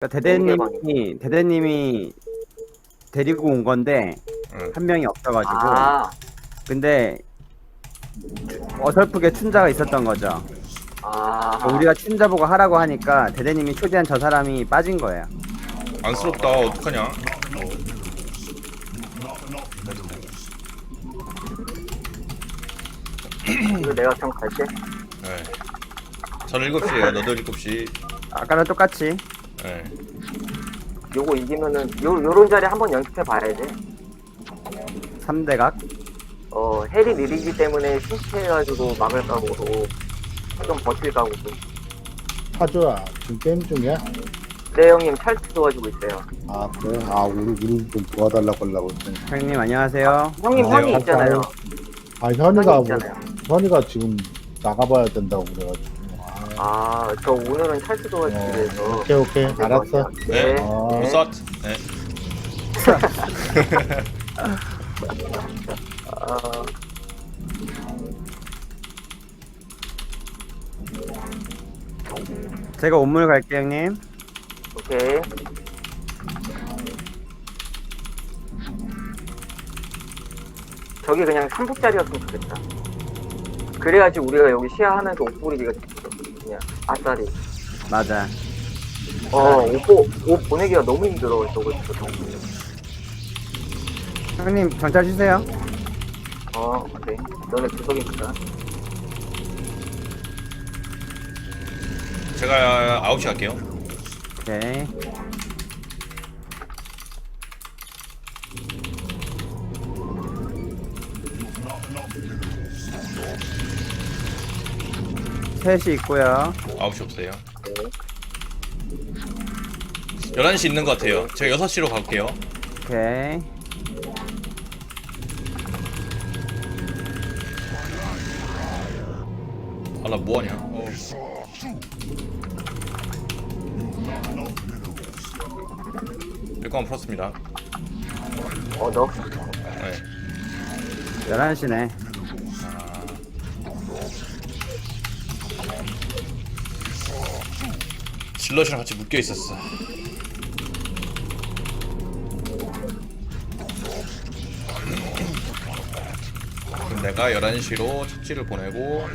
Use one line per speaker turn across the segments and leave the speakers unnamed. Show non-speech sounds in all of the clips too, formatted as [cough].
그러니까 대대님이 대대님이 데리고 온 건데
응.
한 명이 없어가지고 아, 근데 어설프게 춘자가 있었던 거죠.
아, 그러니까 우리가
춘자 보고 하라고 하니까 대대님이 초대한 저 사람이 빠진 거예요.
안쓰럽다 어떡하냐 이거
내가 좀 갈게.
네. 저는 7시에요 너도 7시
아까랑 똑같이
네.
요거 이기면은 요 요런 자리 한번 연습해 봐야지.
3대각
어 헬이 느리기 때문에 신체해가지고 막을 각오로 좀 버틸 각오로.
하조야 지금 게임 중이야?
네 형님 찰트 도와주고 있어요.
아 그래? 아 우리 우리 좀 도와달라고 하려고 했더니
형님 안녕하세요. 형님
안녕하세요. 형이 있잖아요.
아 현이가 형이 뭐 있잖아요. 현이가 지금 나가봐야 된다고 그래가지고
아, 아, 저 오늘은 도와주기 어, 위해서. 오케이
오케이 알았어
네. 네. 어, 무삿
네.
아, [laughs]
제가 온물 갈게 형님.
오케이. 저기 그냥 3부짜리였으면 좋겠다. 그래야지 우리가 여기 시야하면서 옷 뿌리기가. 그냥 아싸리.
맞아.
어, 옷, 보, 옷 보내기가 너무 힘들어, 저거 진짜.
형님 정찰 주세요.
어, 오케이. 너네 구석이니까.
제가 9시 갈게요
오케이. 셋이 있고요.
9시 없어요
오케이.
11시 있는 것 같아요 제가 6시로 갈게요
오케이.
아 나 뭐하냐 어. 일광 풀었습니다
어, 너? 네.
11시네.
질럿이랑 같이 묶여 있었어. 그럼 내가 11시로 착지를 보내고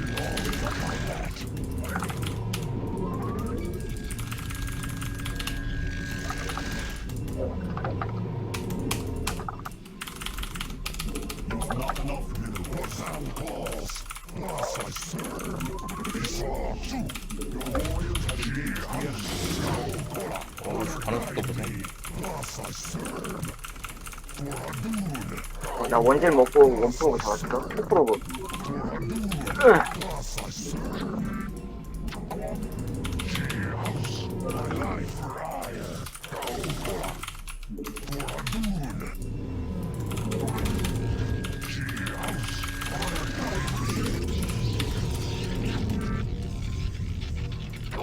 어, 나 원질 먹고 원프로브 잡았어. 투프로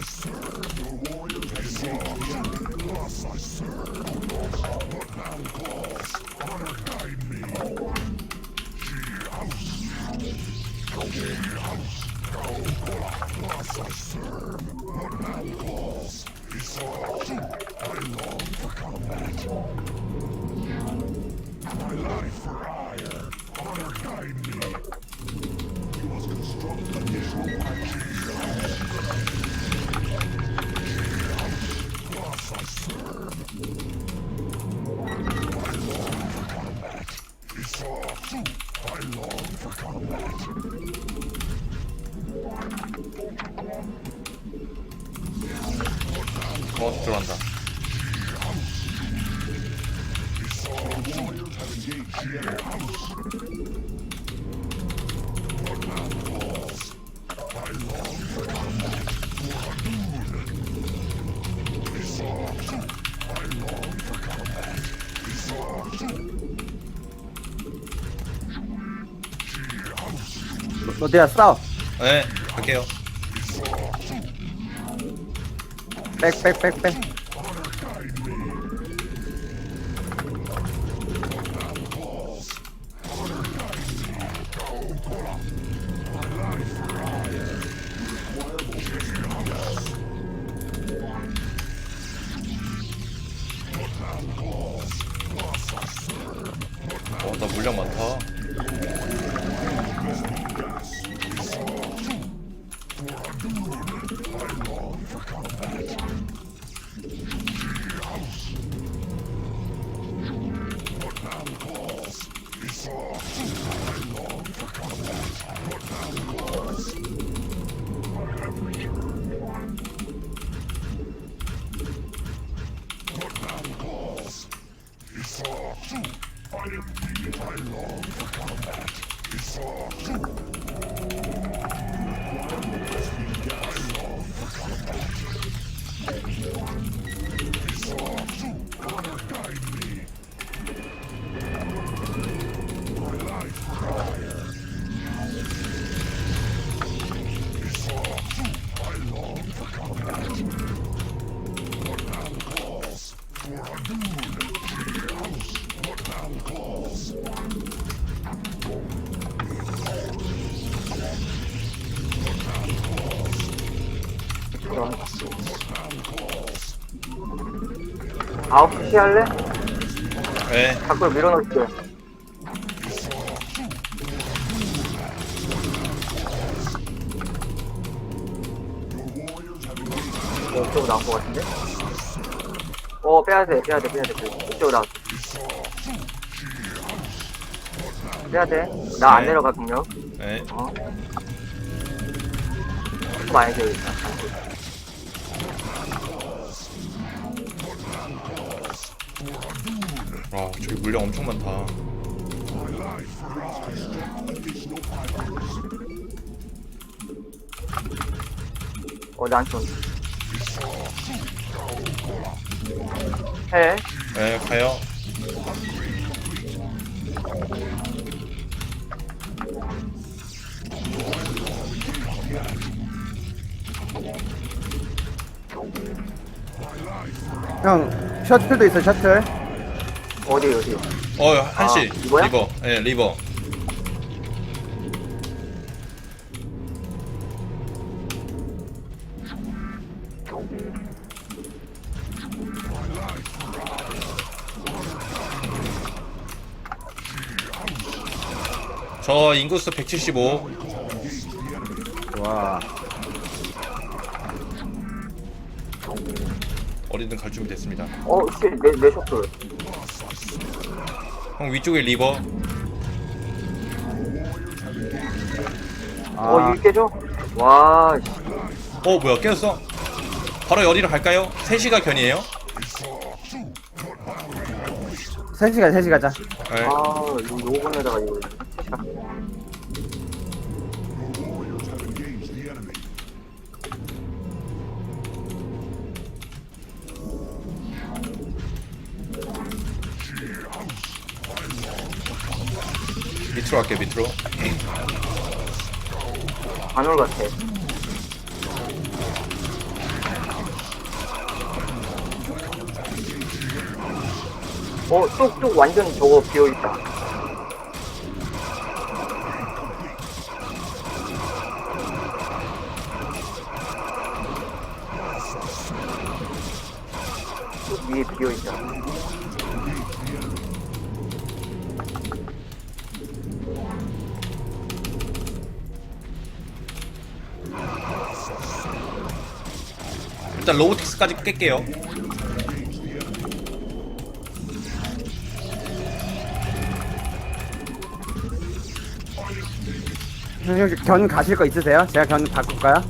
I serve. Your warriors have served. Loss I serve. What now calls? Honor guide me. She house. She house. Loss I serve. What now calls? Isar. I long for combat. My life for ire. Honor guide me. You must construct additional actions.
너대야 싸워.
네 갈게요.
빽빽빽빽
I long for combat, but now
시 할래?
네
밖으로 밀어넣을게. 어, 이쪽으로 나온 것 같은데? 어, 빼야 돼, 빼야 돼, 빼야 돼. 이쪽으로 나왔어. 빼야 돼. 나 안 네. 내려가, 분명.
네.
어. 많이 되어 있다.
와 저기 물량 엄청 많다
어, 나한테 온다. 해.
네 가요
형 셔틀도 있어 셔틀.
어디, 어디.
어 한시. 아, 이거야? 리버. 네 리버. 저 인구수 175
와
어디든 갈 준비 됐습니다
어, 씨, 내, 내 셔틀.
형 위쪽에 리버
아, 어, 이거
깨져? 와, 씨.
어 뭐야 깨졌어 바로 여기로 갈까요? 3시가 견이에요?
3시간 3시 가자 네.
아, 이거 요번에다가 이거.
밑으로 갈게요 밑으로
반올 같아. 어, 쪽 쪽 완전 저거 비어있다. 쪽 위에 비어있다.
일단 로보틱스까지 깰게요
형, 견 가실 거 있으세요? 제가 견 바꿀까요?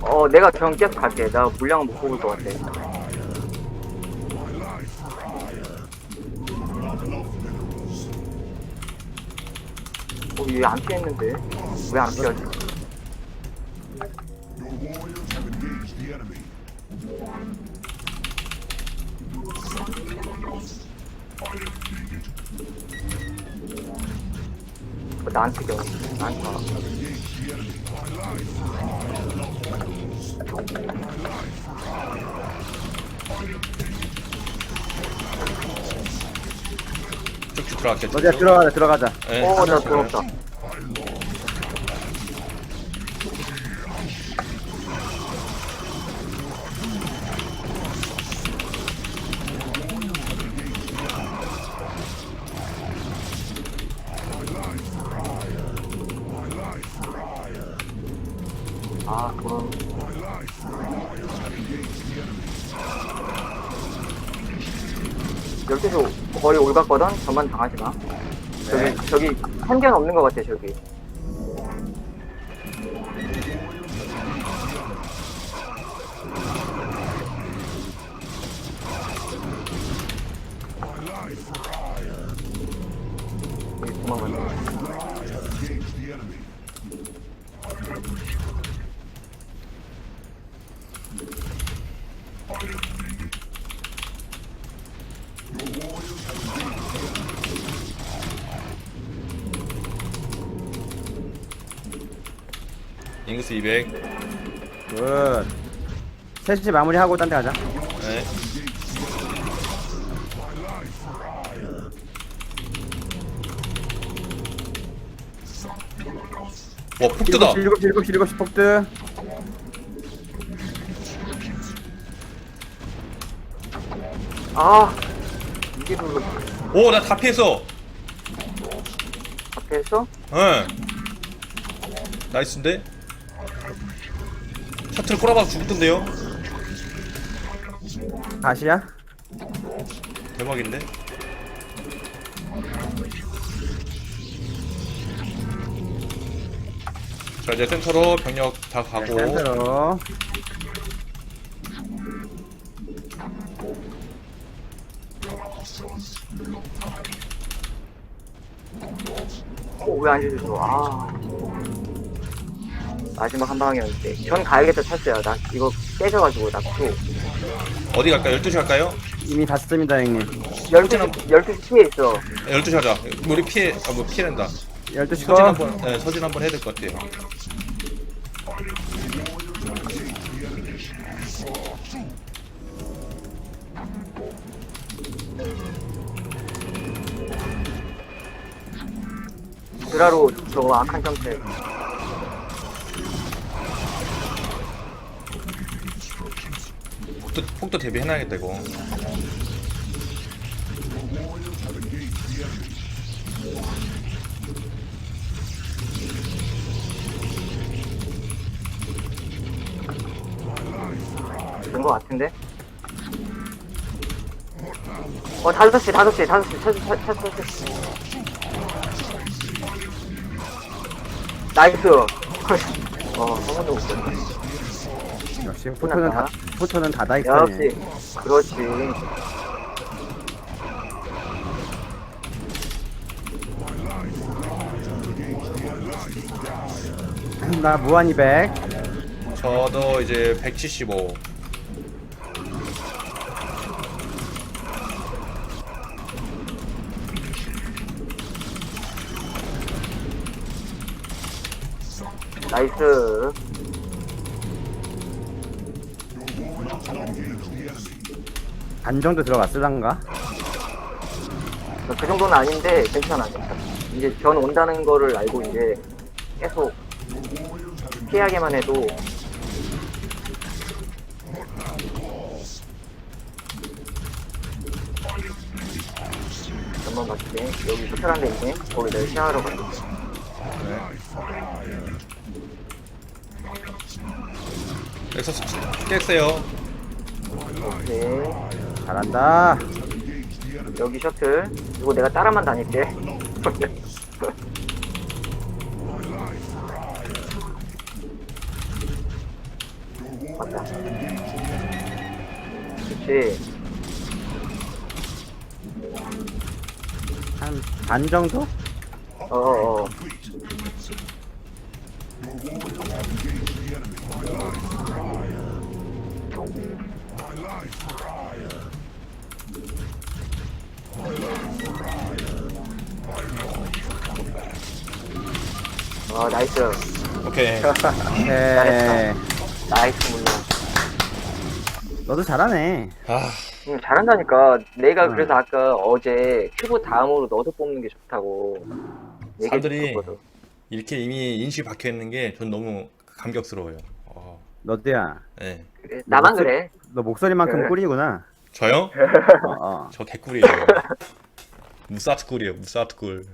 어, 내가 경 계속 갈게. 나 물량은 못 뽑을 것 같아. 어, 얘안 피했는데? 왜 안 피하지? 나한테 겨. 나한테 와.
쭉쭉 들어갈게요. 어디야 들어가자
들어가자
네, 어, 나 부럽다.
12시 거리 올갔거든? 전만 당하지 마.
네.
저기, 저기, 한 개는 없는 것 같아, 저기. 도망갔네.
잉그스 200.
굿 셋이 마무리하고 딴 데 가자 네.
와 폭드다.
일곱 시 일곱 시 일곱 시 폭드
아, 이게 불러.
오나 다 피했어.
앞에 했어?
응. 나이스인데? 셔틀 꼬라박아 죽던데요?
다시야
대박인데? 자 이제 센터로 병력 다 가고
센터로
어, 왜안 해줘? 아. 마지막 한 방이었는데. 전 가야겠다 찼어요. 나 이거 깨져가지고, 나 쿠.
어디 갈까요? 12시 갈까요?
이미 다 썼습니다 형님 12시,
12시 치에 있어.
12시 하자 우리 피해 아 뭐 피해낸다 12시
서진 거 한번
네, 서진 한 번 해야 될 것 같아요
드라로 저거 악한 점체.
폭도, 폭도 대비해놔야겠다 이거
된거 같은데? 어, 5시, 5시, 5시, 찾, 찾, 찾, 찾. 나이스. [laughs] 어, 한 번도 못 봤네.
역시 포토는 다 포토는 다다익선이네
역시. 그렇지.
나 무한 200
저도 이제 175
나이스.
반 정도 들어갔을란가?
그 정도는 아닌데, 괜찮아, 괜찮아. 이제 변 온다는 거를 알고 이제 계속 피하게만 해도 한번 맞게. 여기 호텔한 데 있네. 거기 내가 시야하러 갈게.
엑서스 깼어요.
오케이
잘한다.
여기 셔틀. 이거 내가 따라만 다닐게. 맞다 [laughs] 그치.
한 반 정도?
어어 어 나이스
오케이.
[laughs]
네.
나이스 물론
너도 잘하네.
아,
음, 잘한다니까 내가 응. 그래서 아까 어제 큐브 다음으로 너도 뽑는 게 좋다고 사람들이
이렇게 이미 인식이 박혀 있는 게 전 너무 감격스러워요. 어,
너도야.
네.
그래, 나만 그래
너 목소리만큼 그래. 꿀이구나.
저요?
어,
어.
저 개꿀이에요. 무사트 꿀이에요. 무사트 꿀.